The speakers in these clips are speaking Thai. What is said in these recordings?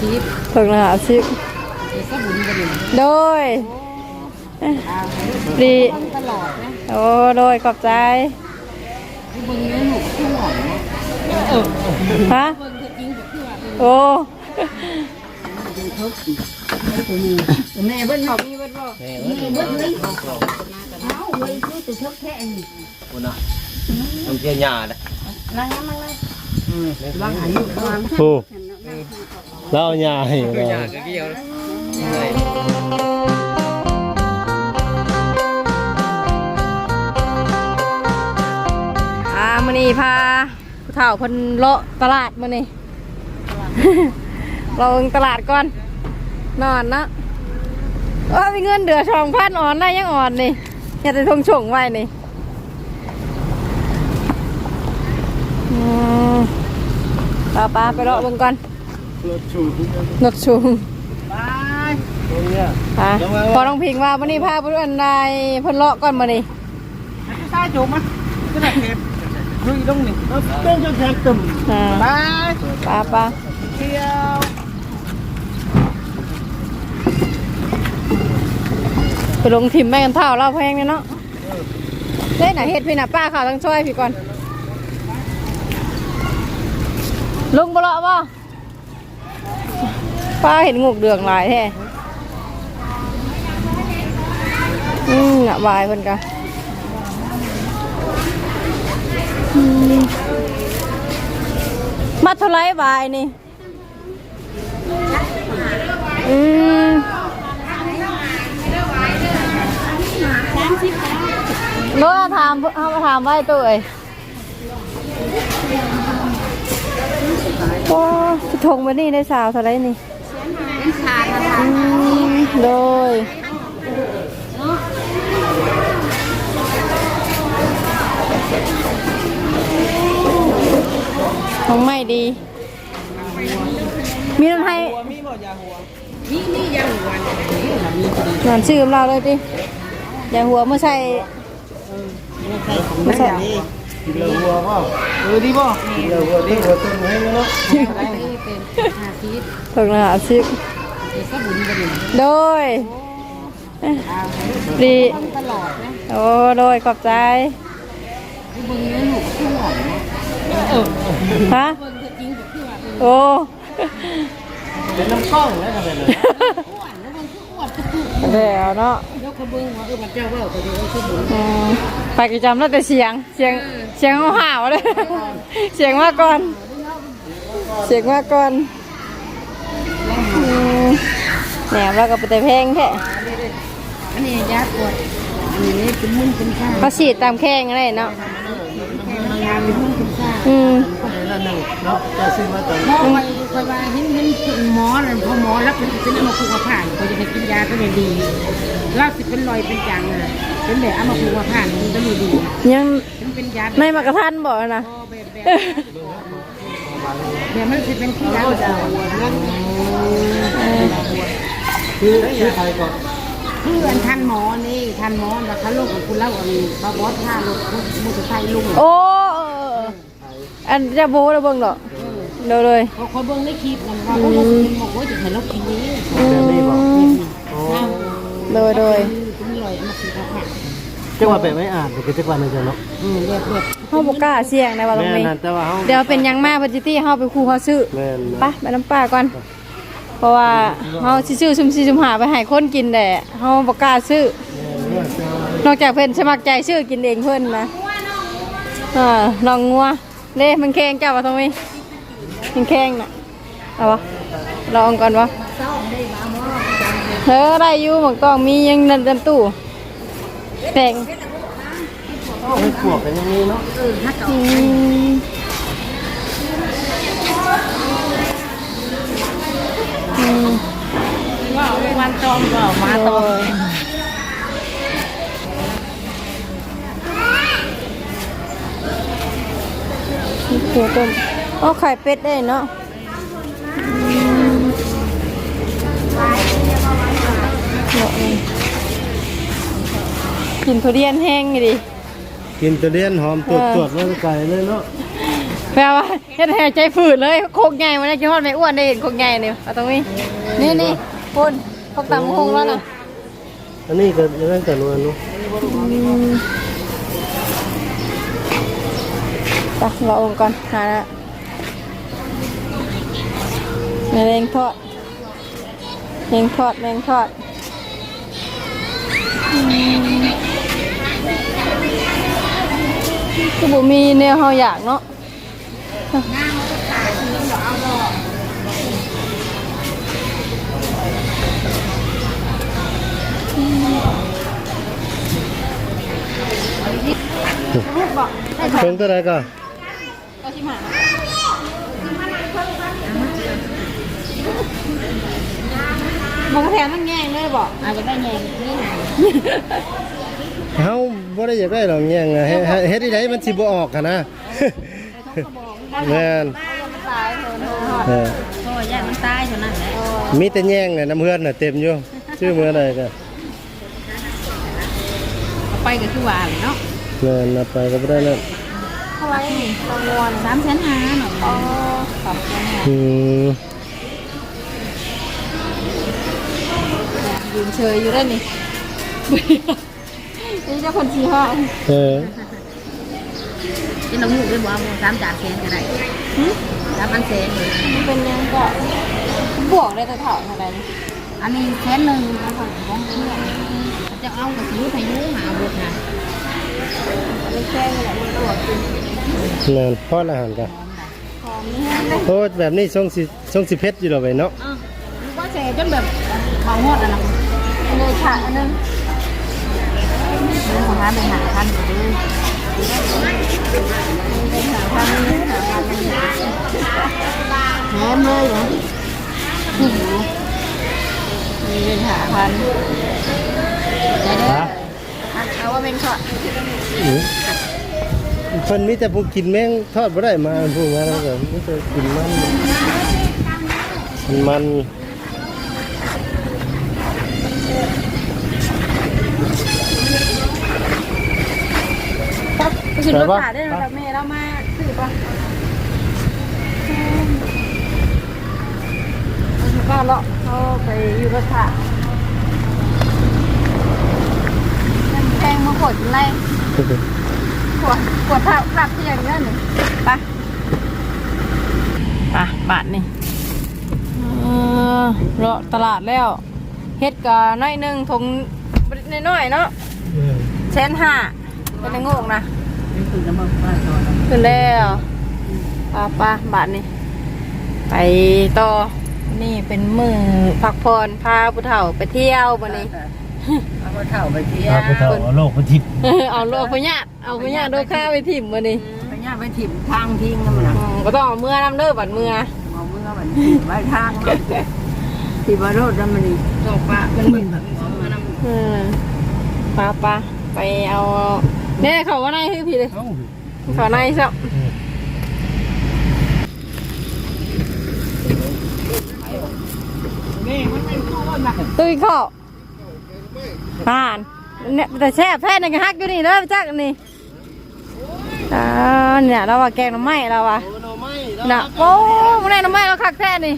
ทิพย์ถึงละหาสิบเดี๋ยวก็บุญกันอยู่โดย ดี ต้องตลอดนะโอ้โดยขอบใจที่บุญนี้หนูขึ้นหน่อยนะเออฮะเบิ่งเธอจริงกับที่ว่าเออโอ้ดูทบตัวนี้แม่เบิ้ลเขามีเบิ้ลบ่แม่เบิ้ลเลยเอาเลยคือตัวทบแค่นี้คนน่ะมันเจียหยาเลยนั่งนั่งนั่งวางอายุประมาณโอ้ แล้วเอายาให้เราหยาก็เกี่ยวอ่ามื้อนี้พาผู้เฒ่าเพิ่นเลาะตลาดมื้อนี้ เราเบิ่งตลาดก่อน นอนเนาะเออมีเงินเดือสองพันอ่อนได้ยังอ่อนนี่อยากจะทงชงไว้นี่อืมป้าป้าไปเลาะเบิ่งก่อน รถชูนกชุงตรงเนี้ยฮะพอต้องพิงว่าวันนี้พาเพื่อนนายเพิ่นเลาะก่อนมานี่ใต้จุ่มอะก็แบบเก็บดูตรงนี้รถเต้นจนแทงตึมอ่าไปป้าป้าเที่ยวไปลงทิมแม่กันเท่าเราแพงเนี่ยเนาะเล่นไหนะเฮ็ดพี่น่ะป้าข่าวต้องช่วยพี่ก่อนลุงบ่เลาะบ่ ป้าเห็นงูกเดืองหลายแท้อืมน่ะวายเพิ่นกะมาเท่าไรบายนี่ อืมเมื่อถามเขามาถามไว้ตัวเอ้ยโอ้ทงมานี่ได้สาวเท่าไรนี่ อืมโดยของไม่ดี มีน้ำให้นี่นี่ยังวันหนอนชื่อเราเลยดิยาหัวเมื่อใส่เมื่อใส่กินเหลือวัวก็เออดีบ่กินเหลือวัวที่หัวต้นให้เนาะเป็นอาทิตย์ถึงละหาสิบ เดี๋ยวก็บุญกันอยู่โดยดีต้องตลอดนะโอ้โดยขอบใจที่บุญนี้หนูขึ้นหน่อยนะเออฮะเบิ่งเธอจริงกับที่ว่าเออโอ้เป็นน้ำกล้องแล้วกันเลยอ้วนแล้วมันคืออ้วนคือคือแล้วเนาะยกกระเบื้องว่าเออมันเจ้าว่าตัวเดียวคือบุญอืมไปกิจกรรมแล้วแต่เสียงเสียงเสียงห่าวๆเลยเสียงมาก่อนเสียงมาก่อนอืม แหนมแล้วก็ไปแต่เพลงแค่อันนี้ยาปวดอันนี้เป็นมุ่นเป็นข้าเขาฉีดตามแข้งอะไรเนาะงานเป็นมุ่นเป็นข้าอืมนั่นหนึ่งเนาะจะซื้อมาตอนหมอไปไปว่าเห็นเห็นคุณหมอเลยพอหมอแล้วเป็นเป็นเอามาคุกผ่านเขาจะไปกินยาก็ไม่ดีล่าสิเป็นรอยเป็นจังอะเป็นแบบเอามาคุกผ่านมันก็ไม่ดียังเป็นเป็นยาในมากระทันบอกนะแบบแบบแบบมันจะเป็นยาเจ้า คือซื้อใครก่อนคืออันทันหมอนี่ทันหมอแล้วเขาลูกของคุณเล่าอันนี้บาบอสท่าลูกมุสไทยลุงโอ้เอออันจะโบ้แล้วเบิ่งดอกเดี๋ยวเลยเขาเขาเบิ่งในคลิปมันว่าเขาบอกกินบอกว่าจะให้เรากินนี้แบบนี้บอกโอ้โดยโดยเป็นรอยมาคุกผ่านจังหวะแบบไม่อ่านแต่ก็จังหวะนึงจะเนาะอืมแบบแบบเฮาบ่กล้าเสี่ยงในว่าตรงแม่นี้นั่นแต่ว่าเขาเดี๋ยวเป็นหยังมาเพิ่นสิตี้เฮาไปคู่เฮาซื้อแม่นไปไปน้ำป้าก่อน เพราะว่าเฮาสิซื้อซุม4ซุม5ไปให้คนกินแหละเฮาบ่กล้าซื้อนอกจากเพิ่นสมัครใจซื้อกินเองเพิ่นนะเอ่าลองงัวเด้มันแข็งเจ้าว่าตรงนี้มันแข็งน่ะเอาวะลองก่อนวะเออได้อยู่หมกต้องมียังนั่นดันตู้แต่งไม่ขวบกันอย่างนี้เนาะอืมอืม ว่าวันตอมก็มาตอมเขียวต้มอ๋อไข่เป็ดได้เนาะอืมเนาะนี่กินทุเรียนแห้งอยู่ดิ กินตะเลียนหอมตรวจตรวจไว้ไกลเลยเนาะ แปลว่าเฮ็ดให้ใจฝืดเลยโคกใหญ่มันได้กินฮอดไม่อ้วนได้เห็นโคกใหญ่นี่เอาตรงนี้นี่นี่คุณพวกตำคงแล้วน่ะอันนี้ก็ยังไงกันวันนู้นไปรอองค์ก่อนหาละแมลงทอดแมลงทอดแมลงทอดอืมคือบ่มีแนวเฮาอยากเนาะ เพิ่งตัวไหนก็มันก็แถมมันแง่งเลยบอกอาจจะได้แยงนี่ไงเฮาบ่ได้อยากได้หรอกแย่งอะเฮ็ดดเฮ็ดที่ไหนมันสิบ่ออกกันนะ แม่นมันตายเถอะเนาะเออเพราะว่าย่ามันตายเท่านั้นแหละมีแต่แย่งน่ะน้ำเฮือนน่ะเต็มอยู่ชื่อเมื่อใดก็เอาไปก็คือว่าแหละเนาะแม่นนับไปก็บ่ได้นั่นเท่าไหรนี่รางวัลสามแสนห้าหน่อยอ๋อสามพันอืมยืนเฉยอยู่ได้นี่นี่เจ้าคนชี้ห้าเออ จะน้องลูกได้บอกว่าสามจานแสนก็ได้สามอันแสนเลยมันเป็นยังก็บวกได้แต่เท่าเท่าไหร่นี่อันนี้แสนหนึ่งของของเพื่อนจะเอากระสือพายุหาบุตรนะไม่แค่นี่แหละมันบวกจริงแม่นพอดอาหารก็หอมนี่แห้งเลยโอ้แบบนี้ทรงสิทรงสิเผ็ดอยู่ดอกไว้เนาะอ้าวมันก็เสียจนแบบเบาหมดอะนะอันนี้ขาดอันนึงเรื่องของร้านเป็นหาพันก็เลยเป็นหาพันนี่หาพันนี่ แถมเลยเหรอมีเป็นหาพันเดี๋ยวเด้อฮะเอาว่าเป็นช็อตอือเพิ่นมีแต่ผู้กินแมงทอดบ่ได้มาพวกนั้นแล้วก็มีแต่กินมันมัน ขึ้นรถขาได้แล้วแม่เรามาซื้อปะเอาก็เลาะเขาไปอยู่รถขาแพงมาขดไรขวดขวดภาพภาพที่อย่างนี้หนึ่งปะปะบาทนี่เลาะตลาดแล้วเฮ็ดกะน้อยหนึ่งทงน้อยๆเนาะเช่นห้าเป็นไงงงนะนี่ คือน้ำมันปลาตอนขึ้นแล้วป้าป้าบาทนี่ไปต่อนี่เป็นมือพักผ่อนพาผู้เฒ่าไปเที่ยวบันนี้ เอาไปเท่าไปเที่ยพาวไปเฒ่าเอาโลกไปทิพย์เอาโลกพญาตเอาพญาตโดนข้าไปถิ่มบันนี้ไปย่าไปถิ่มทางทิ้งนั่นมันนะอืมก็ต้องเอาเมื่อนำเด้อบัดเมื่อเอาเมื่อวันไว้ทางที่บารโรดนั่นมันนี่ตกปลาเป็นหมื่นแบบนี้มานำ อืมป้าป้าไปเอา เนี่ยเขาว่าในคือพี่เลยเอ้าเขาในซะตุ้ยเข้าผ่านเนี่ยแต่แช่แพ้ในกระฮักอยู่นี่เลยจักนี่อ่าเนี่ยเราว่าแกงหน้ำไม้เราว่าน่ะโอ้มันได้หน้ำไม้เราคักแท้นี่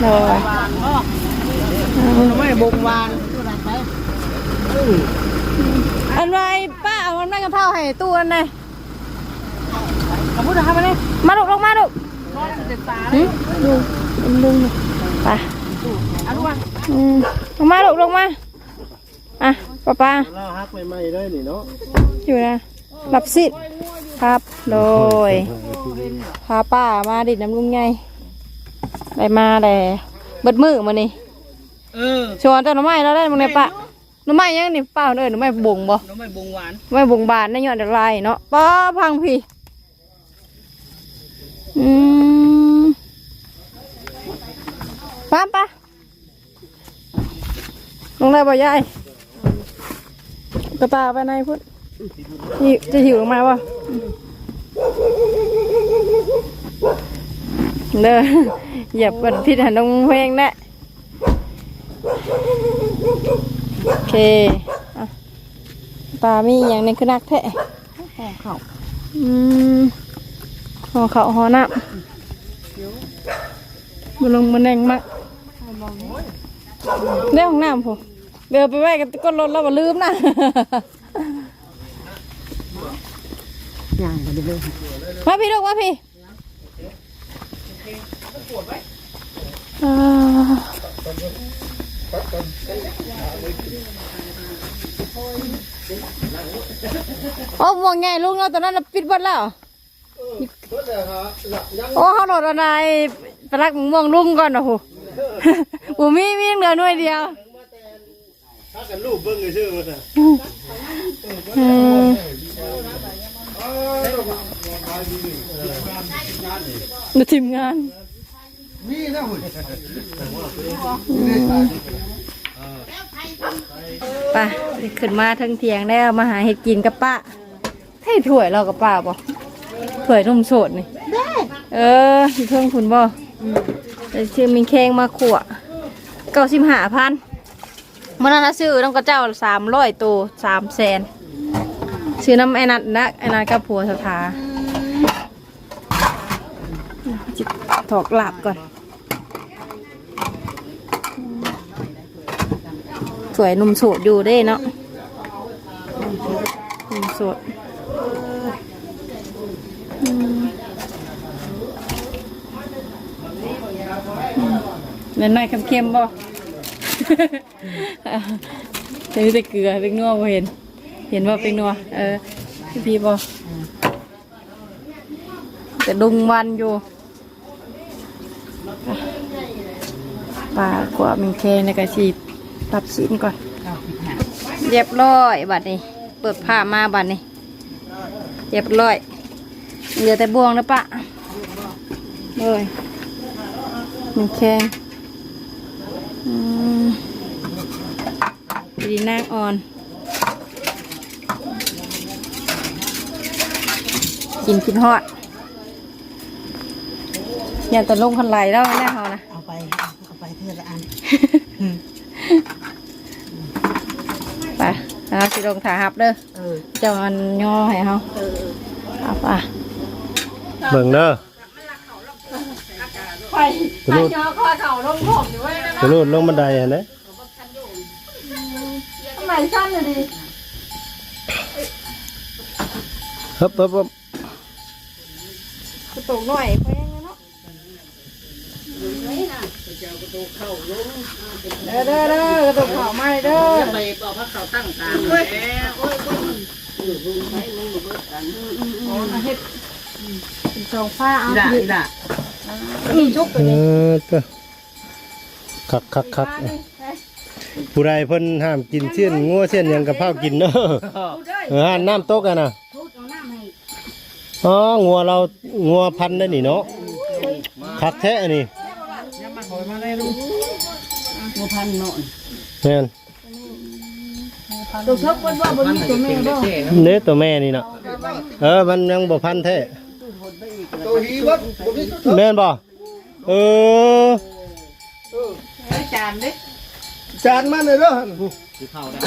เลยไม่บงวาน อันไรป้าเอามันไม่กระเท่าให้ตู้นั่นเลยขอบคุณนะครับมาเลยมาลูกลงมาลูกร้อยสิบตาหึดูดึงไปอันว่าอืมลงมาลูกลงมาอะป้าป้าเราฮักใหม่ๆได้นี่เนาะอยู่นะรับสิทธิ์ครับโดยพาป้ามาดิดน้ำลุงไงได้มาแต่เบิดมือมานี่เออชวนเจ้าหน่อไม้เราได้มึงเนี่ยปะ หน่อไม้ยังนี่ป้าเอ้ยหน่อไม้บ่งบ่น้องไม่บงหวานหน่อไม้บ่งบานในยอดเดลายเนาะป้าพังพี่อืมป้าป้าลงได้บ่ยายกระตาไปไหนพุทธหิวจะหิวลงมาป่ะเด้ออย่าเปิดพิษหันตรงเพลงแน่โอ เคอะปลามีอย่างหนึงคือนักแท้เข่าอืมหอเขาหอน้ำมันลงมันแดงมากได้ห้องน้ำผมเบลไปไว้กันก้นรถแล้วมาลืมนะย่างกันไปเลยมาพี่ลูกมาพี่อ่า โอ้มองไงลุงเราตอนนั้นเราปิดบัดแล้วโอ้เขาโดดอะไรไปรักมึงม่วงลุงก่อนนะโหผมมีมีเหลือหน่วยเดียวถ้ากันรูปเบิ่งชื่อมันน่ะอืมดูทีมงาน นี่นะหุ่นไป่ะขึ้นมาทั้งเทียงแล้วมาหาเห็ดกินกับป้าให้ถ้วยเรากับป้าบ่ถ้วยนมสดนี่เออที่เพิ่งคุณบ่แต่ชื่อมิงแข้งมาขวเก้าสิบห้าพันมันนั้นนะซื้อน้ำกระเจ้าสามร้อยตัวสามแสนซื้อน้ำไอ้นัดนะไอ้นัดกับผัวสถาจิ ถอกหลับก่อน สวยหนุ่มโสดอยู่เด้เนาะหนุ่มโสดอืมเล่นหน่อยเค็มๆบ่เจอแต่เกลือเป็นนัวบ่เห็น เห็นว่าเป็นนัวเออพี่พี่บ่แต่ดุงวันอยู่ ปลากว่ามันแค่ในกระชีตับสินก่อน เรียบร้อยบัดนี้ เปิดผ้ามาบัดนี้ เรียบร้อย เหลือแต่บวงแล้วปะเลยมันแข็งอืมดีนางอ่อน กินกินฮอดอย่าแต่ลงคันไหลแล้วแน่เขานะ เอาไป เอาไปเพื่อละอันไปเอาสิลงถาหับเด้อเออเจ้ามันย่อให้เขาเอาไปเบิ่งเด้อไปไปย่อข้อเข่าลงผมอยู่ไว้นะกระโดดลงบันไดเห็นไหมทำไมสั้นเลยดิฮึบฮึบฮึบกระตุกหน่อยเพ เนาะเด้อเด้อเด้อกระตุกเข่าไม่เด้อไปเอาพักเขาตั้งกลางเป็นสองฟ้าเอาด่าด่ามีชุกเออเด้อคักคักคักผู้ใดเพิ่นห้ามกินเส้นงัวเส้นยังกับข้ากินเด้อเออห้ามน้ำตกอะนะอ๋องัวเรางัวพันได้นี่เนาะคักแท้ อันนี่หัวพันเนาะแม่นตัวเทิกว่าบนนี้ตัวแม่บ่เนื้อตัวแม่นี่นะเออมันยังบ่พันแท้แม่นบ่เออจานเด้จานมันเลยเด้อที่เข้าได้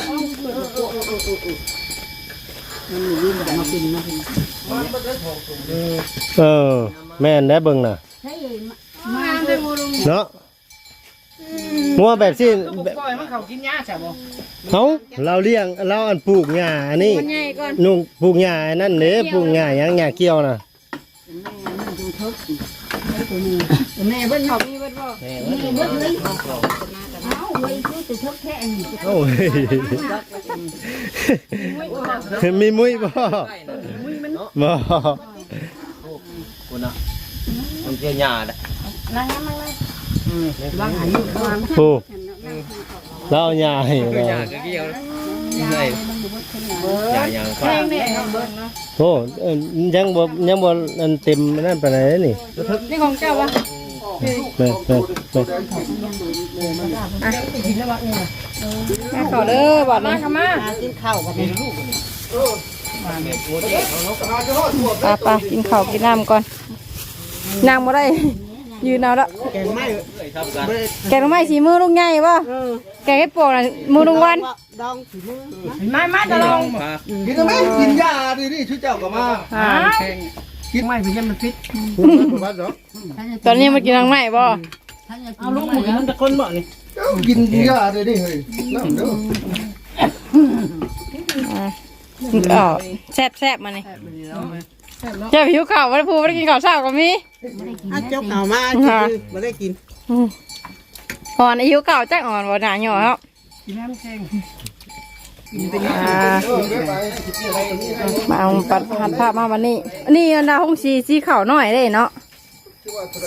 มากินมากินเออแม่นได้เบิ่งน่ะมาเลยมูลุงเนาะ งัวแบบสิแบบปล่อยมันเขากินหญ้าใช่บ่เฮาเราเลี้ยงเราอันปลูกหญ้าอันนี้ใหญ่ก่อนนุ่งปลูกหญ้าอันนั่นเด้ปลูกหญ้าหยังหญ้าเกี่ยวน่ะดูเทิกตัวแม่เบิ่งเขามีเบิ่งบ่แม่เว้ยเอาไว้คือตัวเทิกแค่อันนี้โอ้ยมีมุ้ยบ่บ่คุณน่ะมันเกี่ยวหญ้าได้ วางหันเข้ามาโอ้เราเอาหญ้าให้เราหญ้าก็เกี่ยวใช่หญ้าหญ้าฟ้าโอ้เอิ่นยังบ่ยังบ่อันเต็มนั่นปานใดนี่นี่ของเจ้าวะแม่แม่แม่มาขอเด้อบัดนี้มากินข้าวกับแม่ลูกปลาปลากินข้าวกินน้ำก่อนนางบ่ได้ ยืนเอาละแกงไม่ชอบกันแกงหน่อไม้สีมือลุงใหญ่ป่ะแกงให้ปวกน่ะมือลุงวันมามาจะลองมากินได้ไหมกินยาดินี่ชื่อเจ้าก็มาอ่ากินไม่ไปยังมันฟิตบ้านเหรอตอนนี้มากินทางไหนป่ะเอาลูกหมูมันจะคนบ่นี่เจ้ากินยาดินี่เฮ้ยน้ำเด้ออ๋อแซ่บแซ่บมานี่ เจ้าผิวขาววันพูไม่ได้กินข้าวเช้าก็มีอะเจ้าเก่ามาคือไม่ได้กินอ่อนอายุเก่าจักอ่อนบ่หนาหย่อแล้วกินน้ำแข็งอ่าเออได้ไปกินอะไรนี่ได้มาเอาปัดหัดภาพมาวันนี้อันนี้อันดาห้องสีสีขาวหน่อยได้เนาะ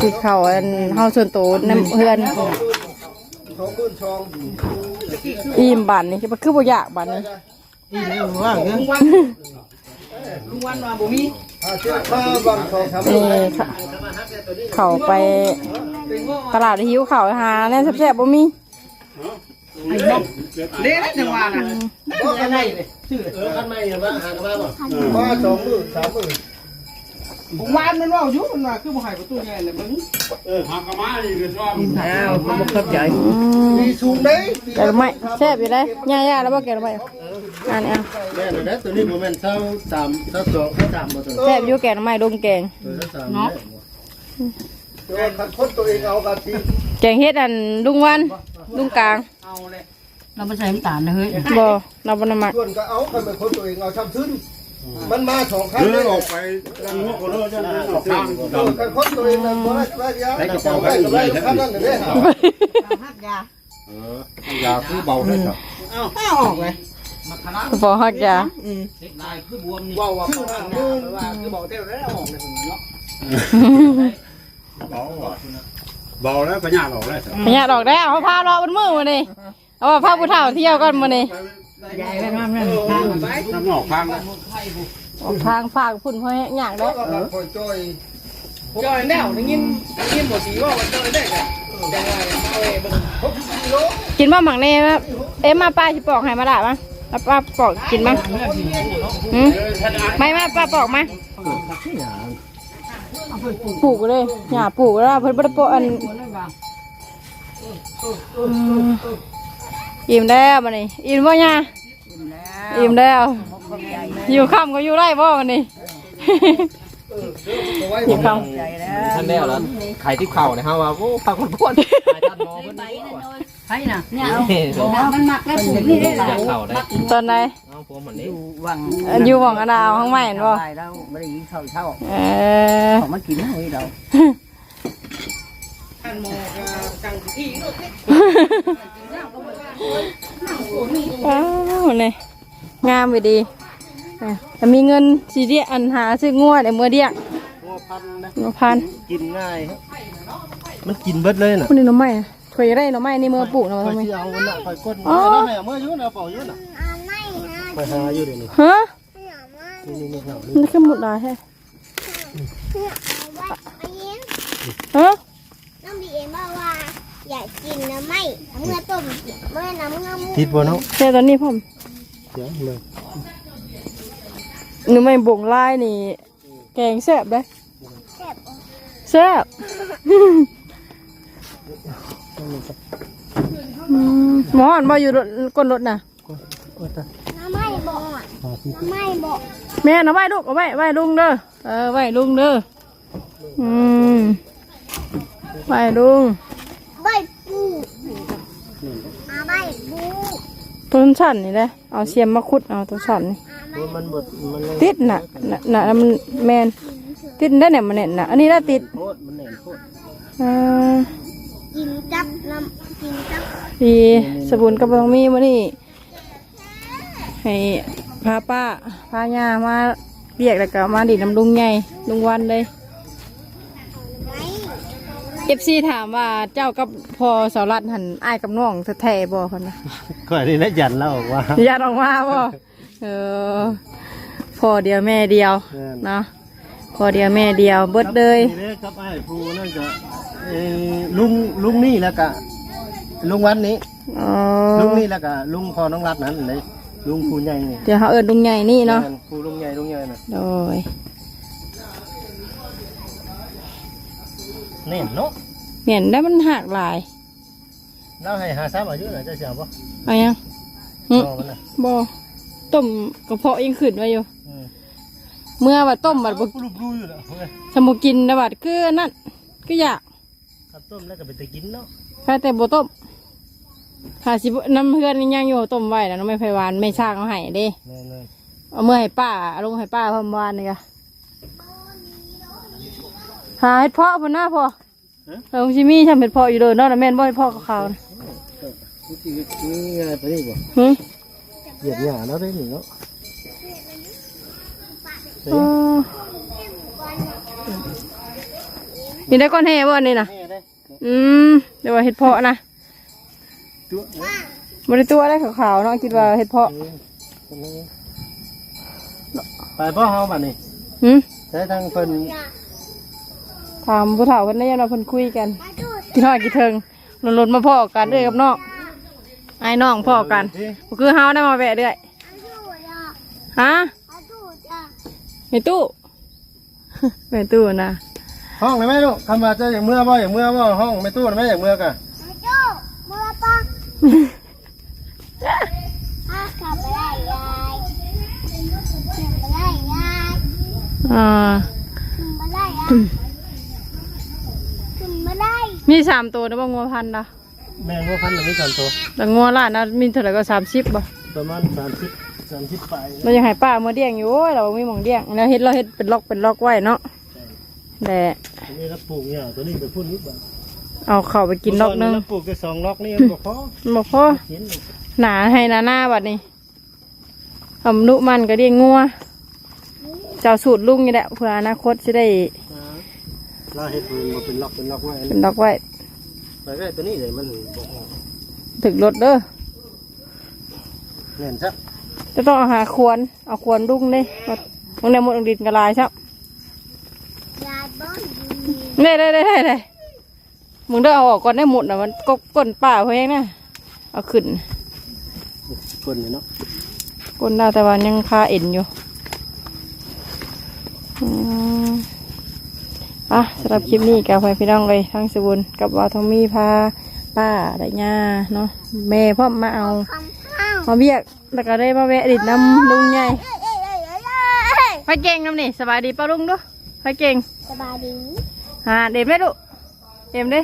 สีขาวอันเฮาส่วนโตวน้ำเพื่อนท้องพื้นช่องอิ่มบันนี่คือบ่อยากบันนี่นี่เลยว่าเงี้ยลุงวันมาบ่มี อาเชื่อมาบางสองสามนี่ค่ะเข้าไปตลาดหิวข้าวหาแน่แซ่บๆบ่มีเด้นะจังหวะน่ะก็กันไม่ชื่อเออกันไม่เหรอมาหากันมาบ่มาสองมือสามมือ ผมวานมันว่าอยู่มันว่าคือบ่ให้ประตูแง่เลยมึงอ้าวผมเข้าใจอืมมีสูงได้แกงไม่แซ่บอยู่เลยย่าๆแล้วบ่แกงไม่อันนี้เอาแม่นะตัวนี้โมเมนต์เท่าสามเท่าสองเท่าสามบ่ตัวแซ่บอยู่แกงไม่ดงแกงเออเท่าสามเนาะตัวคันคนตัวเองเอากันทีแกงเฮ็ดอันลุงวันลุงกลางเอาเลยเราไม่ใส่น้ำตาลนะเฮ้ยบ่เราบ่นำมักส่วนก็เอาคันเป็นคนตัวเองเอาช้ำซึ้น มันมาสองครั้งเลยออกไปงวกคนละจะออกทางกันคนตัวเองนั่นบ่ได้บ่ได้ยาได้กระเป๋าได้ก็ได้คันนั้นเด้อหักยายาคือเบาได้ครับไม่ออกเลยบ่ฮักยาอืมลายคือบวมนี่ว่าว่าเขาทางหน้าว่าคือบอกเต้าแล้วออกเลยผมเนาะเบาแล้วปัญญาหลอกแล้วพญาดอกได้เอาพารอบนมือมานี่เอาว่าพาผู้เฒ่าเที่ยวกันมานี่ ใหญ่ไปมากนั่นทางไปน้ำหนอกพังแล้วออกทางฝากพุ่นเพราะอยากได้ก็คอยจ้อยจอยแนวได้ยินได้ยินบ่สีว่ามันจอยได้กันจังว่าเอาเอ้บิ่งกินบ้าหมักเน่ครับเอ๊ะมาป้าสิปอกให้มาได้ปะแล้วป้าปอกกินบ้างหืมไม่มาป้าปอกมาปลูกเลยอย่าปลูกแล้วเพิ่นบ่ได้ปอกอัน อืมอิ่มแล้วมานี่อิ่มบ่ย่าอิ่มแล้วอยู่ค่ำก็อยู่ไร่บ่มันนี่อยู่ค่ำท่านแล้วแล้วไข่ที่เข่าเนี่ยฮะว่าโอ้พักคนพ่นไข่ท่านมองเพิ่นไผน่ะเนี่ยเอาเฮ้ยสมมันมักแล้วปลูกนี่ได้หลายเข่าได้ตอนไหนเอาผมเหมือนนี้วังเอ่ออยู่หม่องอนดาวข้างใหม่เห็นบ่ได้แล้วไม่ได้ยินข้าวเช้าเออเขามากินให้เราท่านหมอก็จังที่ ว้าวนี่งามไปดีอะแต่มีเงินสีเดียอันหาซื้องัวเดี๋ยวมือเดียงงัวพันนะงัวพันกินง่ายครับมันกินเบิดเลยน่ะคนนี้หน่อไม้อะเคยได้หน่อไม้ในมือปลูกหน่อคอยไม้สิเอาวันน่ะคอยกดอ๋อแล้วให้เอามื่ออยู่นะเป่าอยู่น่ะไปหาอยู่เดี๋ยวนี้ฮะนี่นี่นี่ครับมันขึ้นหมดได้แฮะฮะน้องบีเอ็มบอกว่า อยากกินน้ำไม่น้ำเงือต้มกินเมื่อน้ำเงือมูติดบ่เนาะเจ้าตอนนี้ผมเสียงเลยหน่อไม้บ่งลายนี่ แกงแซ่บได้อแซ่บแซ่บอืมหมออ่อนบ่อยู่รถก้นรถน่ะน้ำไม่บอกน้ำไม่บอกแม่เอาไว้ลูกเอาไว้ไว้ลุงเด้อเออไว้ลุงเด้ออืมไว้ลุง ใบปูอาใบปูต้นฉันนี่แหละเอาเสียมมาขุดเอาต้นฉันนี่อาใบมันบดมันเลยติดน่ะน่ะน่ะมันแมนติดได้เนี่ยมันเนี่ยน่ะอันนี้ได้ติดโคตรมันแหน่นโคตรอ่ากินจับน้ำกินจับดีสบุนกับตองมีมานี่ให้พาป้าพาย่ามาเรียกแล้วก็มาดิดน้ำลุงใหญ่ลุงวันเลยไว้ เอฟซีถามว่าเจ้ากับพอสารัตหันอ้ายกับน้องแท้ๆบ่คนนะก็นี่นะยันแล้วบอกว่าญาติออกมาบ่เออพ่อเดียวแม่เดียวแม่นเนาะพ่อเดียวแม่เดียวเบิดเลยนี่เลยกับไอ้ผู้นั่นก็เอ่อลุงลุงนี่แล้วก็ลุงวันนี้อ๋อลุงนี่แล้วก็ลุงพอน้องรัดนั้นเลยลุงผู้ใหญ่นี่เดี๋ยวเขาเอิญลุงใหญ่นี่เนาะผู้ลุงใหญ่ลุงใหญ่น่ะโดย เน่นเนาะเห็นได้มันหักหลายเราให้หาซ้ำอายุหน่อยจะเสียบ่เอายังหึรอมันน่ะบ่ต้มกระเพาะยังขึ้นไว้อยู่ อืมเมื่อว่าต้มบัดบ่กูรูปรู้อยู่แล้วเฮ้ยสมุกินนะบัดคือนั่นก็อยากครับต้มแล้วก็ไปตะกินเนาะแค่แต่บ่ต้มหาสิบน้ำเพื่อนยังอยู่ต้มไว้นะน้องไม่ไผหวานไม่ช่างเอาให้เด้แน่นอนเอามื่อให้ป้าเอาลงให้ป้าพร้อมวานนี่กะ หาเห็ดเพาะบนหน้าพอเราชิมี่ทำเห็ดเพาะอยู่เลยเนอกแม่นบ่เห็ดเพาะขาวๆนะนี่ไงไปนี่บ่หึเหยียบหญ้าเนาะได้นี่เนาะอ๋อนี่ได้ก้อนแห่บ่อันนี่นะนี่ได้อืมเดี๋ยวว่าเห็ดเพาะนะตัวบริตัวได้ขาวๆเนาะคิดว่าเห็ดเพาะไปพ่อเฮาบัดนี้หึใช้ทางเพิ่น ถามผู้เฒ่าเพิ่นได้ยังว่าเพิ่นคุยกันกี่น้อยกี่เทิงหล่นๆมาพ่อกันเด้อกับน้องไอ้น้องพ่อกันก็คือเฮาได้มาแวะเรื่อยอาดูจ้ะฮะอาดูจ้ะในตู้ในตู้นะห้องเลยไหมลูกคำว่าจะอย่างเมื่อบ่อย่างเมื่อบ่ห้องไม่ตู้ไหมอย่างเมื่อกะอาดูมือปะอาขับไปได้ยายขับไปได้ยายอ่าขึ้นมาได้ยายขึ้น มาได้มีสามตัวนะบ่งัวพันธุ์นะแม่งว่าพันหนึ่งไม่สามตัวแต่งัวล้านนะมีเท่าไหร่ก็สามสิบบ่ประมาณสามสิบสามสิบไปเรายังให้ป้ามาเลี้ยงอยู่โอ้ยเราบ่มีหมองเลี้ยงแล้วเฮ็ดเราเฮ็ดเป็นล็อกเป็นล็อกไว้เนาะแต่อันนี้เราปลูกเนี่ยตัวนี้ไปพุ่นนิดบ่เอาเข้าไปกินล็อกหนึงเราปลูกแค่สองล็อกนี่มันบ่พอบอกพ่อกินหนาให้หนาหน้าบัดนี้ทำนุมันก็เลี้ยงงัวเจ้าสูตรลุงนี่แหละเพื่ออนาคตจะได้ เราเฮ็ดมันมาเป็นล็อกเป็นล็อกไว้เป็นล็อกไว้ไปไว้ตัวนี้เลยมันบ่ออกถึกรถเด้อแน่นซักจะต้องเอาหาควรเอาควรลุงเด้ตรงในหมดองดินกระลายซับยายบ้านดีได้ได้ได้ได้ได้มึงได้เอาออกก่อนได้หมดนะมันกบก้นป่าเพราะเองนะเอาขึ้นคนนี่เนาะก้นหน้าแต่ว่ายังคาเอ็นอยู่ อืมอะสำหรับคลิปนี้กับพี่น้องเลยทั้งสบุญกับวาวทองมีพาป้าได้ย่าเนาะแม่พ่อมาเอาคำข้าวมาเบียกแล้วก็ได้มาแวะดิดน้ำลุงใหญ่เอ้ยเอ้ยเอ้ยเอ้ยเอ้ยพระเก่งน้ำนี่สบายดีป้าลุงดูพระเก่งสบายดีฮะเด็มได้ดูเอ็มเด้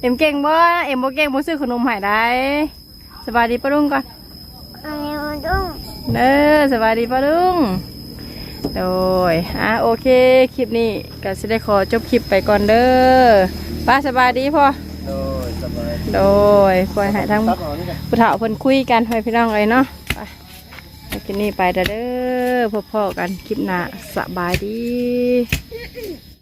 เอ็มเก่งบ่เอ็มบ่เก่งบ่ซื้อขนมใหายได้สบายดีป้าลุงก่อนอันนี้มันต้องเด้อสบายดีป้าลุง โดยอะโอเค คลิปนี้ก็สิได้ขอจบคลิปไปก่อนเด้อป้าสบายดีพ่อ โดยสบายโดยปล่อยให้ทั้งตัดออกนี่กันผู้เฒ่าเพิ่นคุยกันให้พี่น้องเลยเนาะไปไปคลิปนี้ไปเด้อเด้อพบพ่อกันคลิปหน้าสบายดี